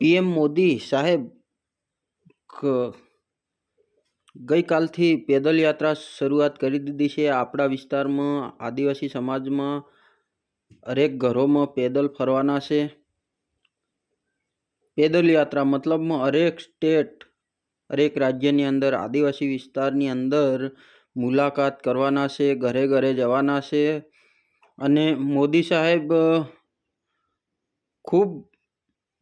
PM Modi સાહેબ ગઈકાલથી પેદલ યાત્રા શરૂઆત કરી દીધી છે. આપણા વિસ્તારમાં આદિવાસી સમાજમાં હરેક ઘરોમાં પેદલ ફરવાના છે. પેદલ યાત્રા મતલબમાં હરેક સ્ટેટ, હરેક રાજ્યની અંદર, આદિવાસી વિસ્તારની અંદર મુલાકાત કરવાના છે, ઘરે ઘરે જવાના છે. અને મોદી સાહેબ ખૂબ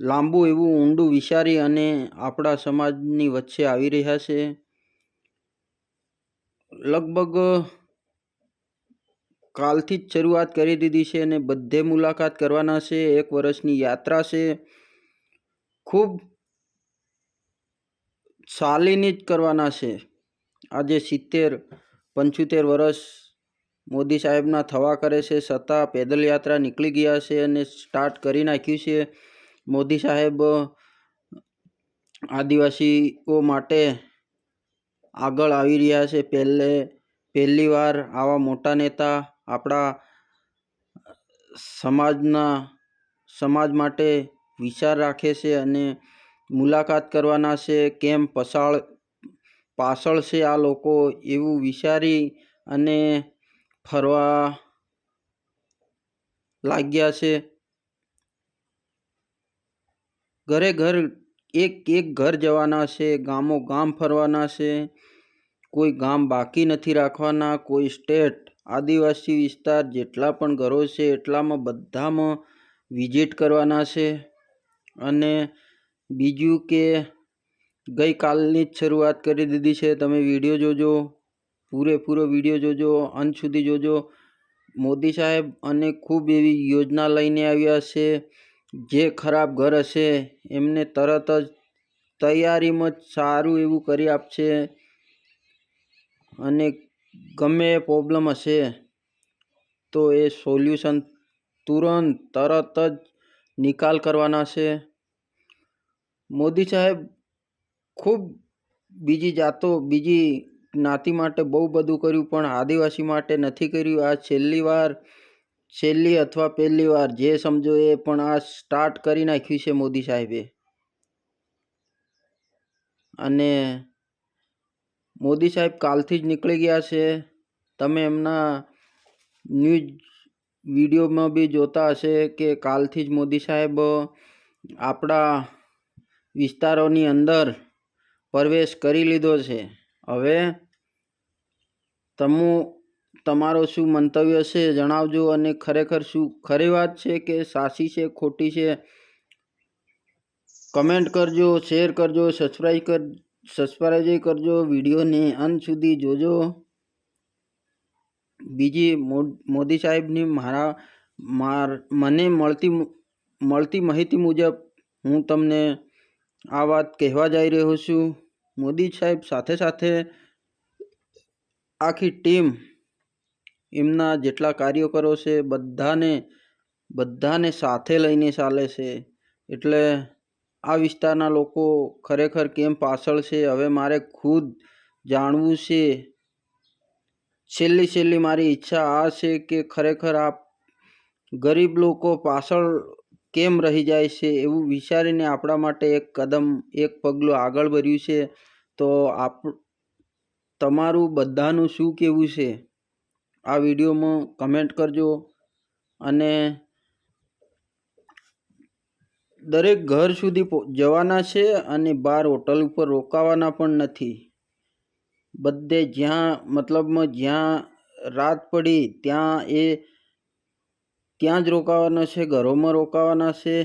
લાંબુ એવું ઊંડું વિચારી અને આપણા સમાજની વચ્ચે આવી રહ્યા છે. લગભગ કાલથી જ શરૂઆત કરી દીધી છે અને બધે મુલાકાત કરવાના છે. એક વર્ષની યાત્રા છે. ખૂબ ચાલીને જ કરવાના છે. આજે સિત્તેર, પંચોતેર વર્ષ મોદી સાહેબના થવા કરે છે. છતાં પેદલ યાત્રા નીકળી ગયા છે અને સ્ટાર્ટ કરી નાખ્યું છે. મોદી સાહેબ આદિવાસીઓ માટે આગળ આવી રહ્યા છે. પહેલે, પહેલી વાર આવા મોટા નેતા આપણા સમાજના, સમાજ માટે વિચાર રાખે છે અને મુલાકાત કરવાના છે. કેમ પસાળ, પાછળ છે આ લોકો એવું વિચારી અને ફરવા લાગ્યા છે. ઘરે ઘર એક એક ઘર જવાના છે, ગામો ગામ ફરવાના છે. કોઈ ગામ બાકી નથી રાખવાના, કોઈ સ્ટેટ, આદિવાસી વિસ્તાર જેટલા પણ ઘરો છે એટલામાં બધામાં વિઝિટ કરવાના છે. અને બીજું કે ગઈકાલની જ શરૂઆત કરી દીધી છે. તમે વીડિયો જોજો, પૂરેપૂરો વીડિયો જોજો, અંત સુધી જોજો. મોદી સાહેબ અને ખૂબ એવી યોજના લઈને આવ્યા છે. જે ખરાબ ઘર હશે, એમને તરત જ તૈયારીમાં જ સારું એવું કરી આપશે અને ગમે એ પ્રોબ્લેમ હશે, તો એ સોલ્યુશન તુરંત, તરત જ નિકાલ કરવાના છે મોદી સાહેબ ખૂબ બીજી જાતો, બીજી જ્ઞાતિ માટે બહુ બધું કર્યું, પણ આદિવાસી માટે નથી કર્યું. આ છેલ્લી વાર છેલ્લી અથવા પહેલી વાર, જે સમજો એ પણ આ સ્ટાર્ટ કરી નાખ્યું છે મોદી સાહેબે. અને મોદી સાહેબ કાલથી જ નીકળી ગયા છે. તમે એમના ન્યૂઝ વિડીયોમાં બી જોતા હશે કે કાલથી જ મોદી સાહેબ આપણા વિસ્તારોની અંદર પ્રવેશ કરી લીધો છે. હવે તમુ તમારો શું મંતવ્ય છે જણાવજો અને ખરેખર શું ખરી વાત છે કે સાચી છે, ખોટી છે? કમેન્ટ કરજો, શેર કરજો સબસ્ક્રાઈબ કર સબસ્ક્રાઈબ કરજો, વિડીયોને અંત સુધી જોજો. બીજી મોદી સાહેબની મારા, માર, મને મળતી મળતી માહિતી મુજબ હું તમને આ વાત કહેવા જઈ રહ્યો છું. મોદી સાહેબ સાથે સાથે આખી ટીમ એમના જેટલા કાર્યકરો છે, બધાને બધાને સાથે લઈને ચાલે છે. એટલે આ વિસ્તારના લોકો ખરેખર કેમ પાછળ છે, હવે મારે ખુદ જાણવું છે. છેલ્લી છેલ્લી મારી ઈચ્છા આ છે કે ખરેખર આ ગરીબ લોકો પાછળ કેમ રહી જાય છે એવું વિચારીને આપણા માટે એક કદમ, એક પગલું આગળ ભર્યું છે. તો આપ, તમારું બધાનું શું કહેવું છે? આ વિડીયોમાં કમેન્ટ કરજો અને દરેક ઘર સુધી જવાના છે અને બહાર હોટલ ઉપર રોકાવાના પણ નથી. બધે જ્યાં, મતલબમાં જ્યાં રાત પડી ત્યાં એ, ત્યાં જ રોકાવાના છે, ઘરોમાં રોકાવાના છે.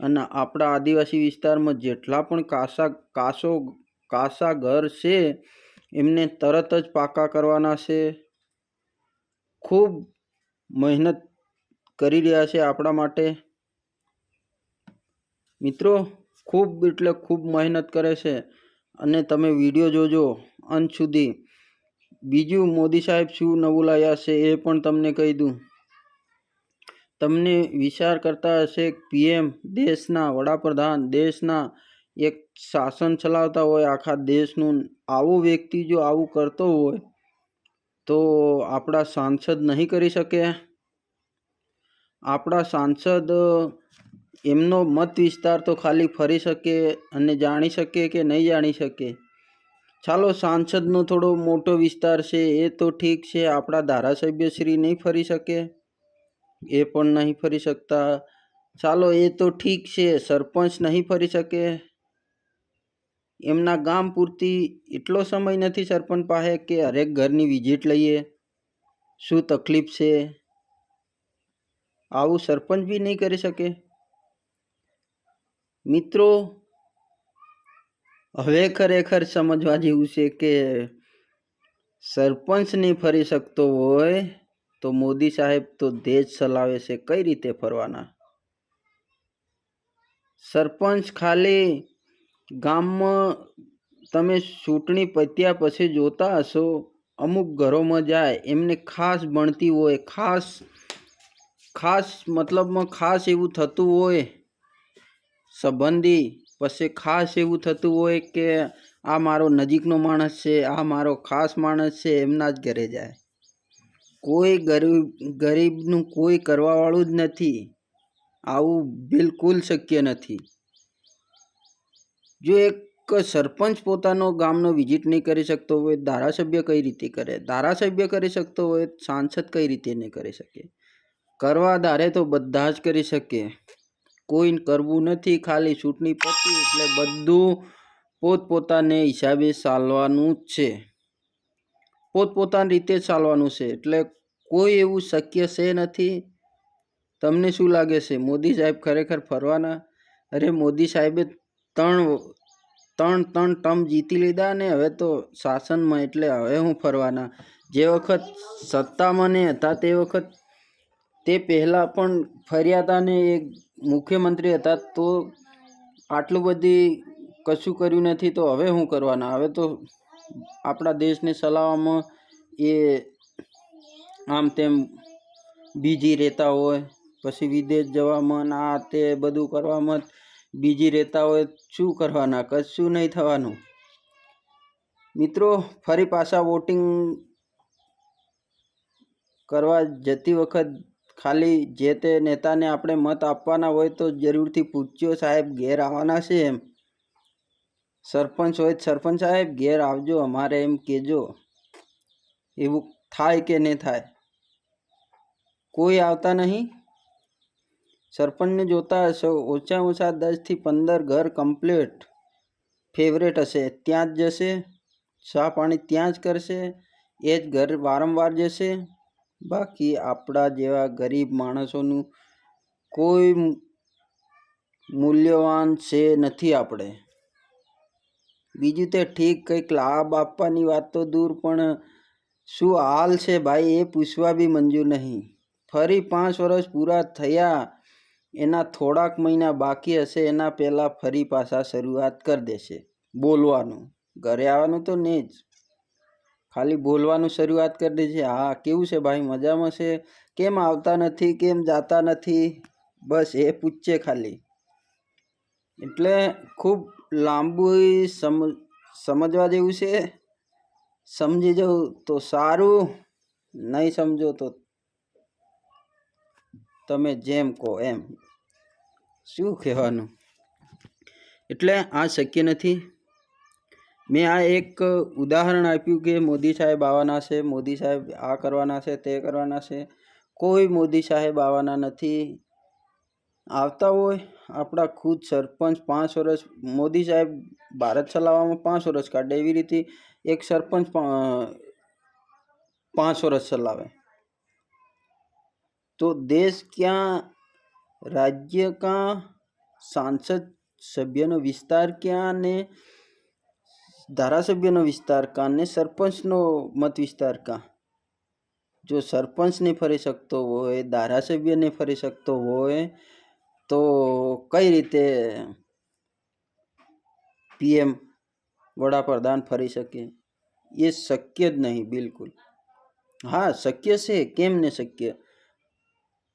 અને આપણા આદિવાસી વિસ્તારમાં જેટલા પણ કાસા, કાસો કાસા ઘર છે, એમને તરત જ પાકા કરવાના છે. ખૂબ મહેનત કરી રહ્યા છે આપણા માટે. મિત્રો, ખૂબ એટલે ખૂબ મહેનત કરે છે. અને તમે વીડિયો જોજો અંત સુધી. બીજું મોદી સાહેબ શું નવું લાવ્યા છે એ પણ તમને કહી દઉં. તમને વિચાર કરતા હશે પીએમ દેશના વડાપ્રધાન, દેશના એક શાસન ચલાવતા હોય, આખા દેશનું આવો વ્યક્તિ જો આવું કરતો હોય તો આપણા સાંસદ નહીં કરી શકે? આપણા સાંસદ એમનો મત વિસ્તાર તો ખાલી ફરી શકે અને જાણી શકે કે નહીં જાણી શકે? ચાલો, સાંસદનો થોડો મોટો વિસ્તાર છે, એ તો ઠીક છે, આપણા ધારાસભ્ય શ્રી નહીં ફરી શકે? એ પણ નહીં ફરી શકતા. ચાલો, એ તો ઠીક છે, સરપંચ નહીં ફરી શકે? એમના ગામ પૂરતી એટલો સમય નથી સરપંચ પાસે કે હરેક ઘરની વિઝિટ લઈએ. શું તકલીફ છે? આવું સરપંચ બી નહીં કરી શકે. મિત્રો, હવે ખરેખર સમજવા જેવું છે કે સરપંચ નહીં ફરી શકતો હોય તો મોદી સાહેબ તો દેશ ચલાવે છે કઈ રીતે ફરવાના? સરપંચ ખાલી ગામમાં તમે ચૂંટણી પત્યા પછી જોતા હશો, અમુક ઘરોમાં જાય, એમને ખાસ બનતી હોય, ખાસ ખાસ મતલબમાં ખાસ એવું થતું હોય, સંબંધી પછી ખાસ એવું થતું હોય કે આ મારો નજીકનો માણસ છે, આ મારો ખાસ માણસ છે, એમના જ ઘરે જાય. કોઈ ગરીબ, ગરીબનું કોઈ કરવાવાળું જ નથી. આવું બિલકુલ શક્ય નથી. જો એક સરપંચ પોતાનો ગામનો વિઝિટ નહીં કરી શકતો હોય, ધારાસભ્ય કઈ રીતે કરે? ધારાસભ્ય કરી શકતો હોય, સાંસદ કઈ રીતે નહીં કરી શકે? કરવા ધારે તો બધા જ કરી શકે. કોઈને કરવું નથી, ખાલી ચૂંટણી પતી એટલે બધું પોતપોતાને હિસાબે ચાલવાનું જ છે. પોતપોતાની રીતે ચાલવાનું છે. એટલે કોઈ એવું શક્ય છે નથી. તમને શું લાગે છે? મોદી સાહેબ ખરેખર ફરવાના? અરે મોદી સાહેબે ત્રણ ત્રણ ત્રણ ટર્મ જીતી લીધા ને હવે તો શાસનમાં એટલે હવે હું ફરવાના. જે વખત સત્તામાં ને હતા તે વખત તે પહેલાં પણ ફર્યા હતા ને એ મુખ્યમંત્રી હતા તો આટલું બધી કશું કર્યું નથી તો હવે હું કરવાના? હવે તો આપણા દેશને ચલાવવામાં એ આમ તેમ બીજી રહેતા હોય, પછી વિદેશ જવામાં આ તે બધું કરવામાં બીજી રહેતા હોય શું કરવાના? કશું નહીં થવાનું. મિત્રો, ફરી પાછા વોટિંગ કરવા જતી વખત ખાલી જે તે નેતાને આપણે મત આપવાના હોય તો જરૂરથી પૂછજો સાહેબ, ઘેર આવવાના છે એમ. સરપંચ હોય સરપંચ સાહેબ, ઘેર આવજો, અમારે એમ કહેજો. એવું થાય કે નહીં થાય? કોઈ આવતા નહીં? સરપંચને જોતા હશો ઓછા ઓછા દસથી પંદર ઘર કમ્પ્લીટ ફેવરેટ હશે. ત્યાં જ જશે, ચા પાણી ત્યાં જ કરશે, એ જ ઘર વારંવાર જશે. બાકી આપણા જેવા ગરીબ માણસોનું કોઈ મૂલ્યવાન છે નથી આપણે. બીજું તે ઠીક, કંઈક લાભ આપવાની વાત તો દૂર, પણ શું હાલ છે ભાઈ એ પૂછવા બી મંજૂર નહીં. ફરી પાંચ વર્ષ પૂરા થયા એના થોડાક મહિના બાકી હશે, એના પહેલાં ફરી પાછા શરૂઆત કરી દેશે. બોલવાનું. ઘરે આવવાનું તો નહીં જ. ખાલી બોલવાનું શરૂઆત કરી દેશે હા, કેવું છે ભાઈ? મજામાં છે? કેમ આવતા નથી? કેમ જાતા નથી? બસ એ પૂછશે ખાલી. એટલે ખૂબ લાંબુ સમ, સમજવા જેવું છે. સમજી જવું તો સારું. નહીં સમજો તો તમે જેમ કહો એમ. શું કહેવાનું? એટલે આ શક્ય નથી. મેં આ એક ઉદાહરણ આપ્યું કે મોદી સાહેબ આવવાના છે, મોદી સાહેબ આ કરવાના છે, તે કરવાના છે. કોઈ મોદી સાહેબ આવવાના નથી. આવતા હોય આપણા ખુદ સરપંચ પાંચ વર્ષ, મોદી સાહેબ ભારત ચલાવવામાં પાંચ વર્ષ કાઢે. એવી રીતે એક સરપંચ પાંચ વર્ષ ચલાવે. तो देश ક્યાં રાજ્ય ક્યાં સાંસદ સભ્યનો વિસ્તાર ક્યાં ને ધારાસભ્યનો વિસ્તાર ક્યાં ને સરપંચનો મત વિસ્તાર ક્યાં જો સરપંચ નહીં ફરી શકતો હોય ધારાસભ્ય નહીં ફરી શકતો હોય તો કઈ રીતે પીએમ વડાપ્રધાન ફરી શકે એ શક્ય જ નહીં બિલકુલ હા શક્ય છે કેમ ને શક્ય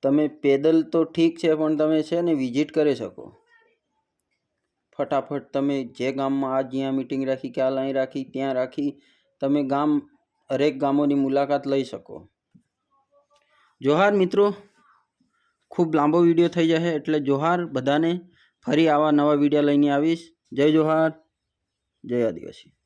તમે પેદલ તો ઠીક છે, પણ તમે છે ને વિઝિટ કરી શકો. ફટાફટ તમે જે ગામમાં આ જ્યાં મિટિંગ રાખી ક્યાં અહીં રાખી, ત્યાં રાખી, તમે ગામ, હરેક ગામોની મુલાકાત લઈ શકો. જોહાર મિત્રો, ખૂબ લાંબો વીડિયો થઈ જશે, એટલે જોહાર બધાને ફરી આવા નવા વીડિયો લઈને આવીશ. જય જોહાર, જય આદિવાસી.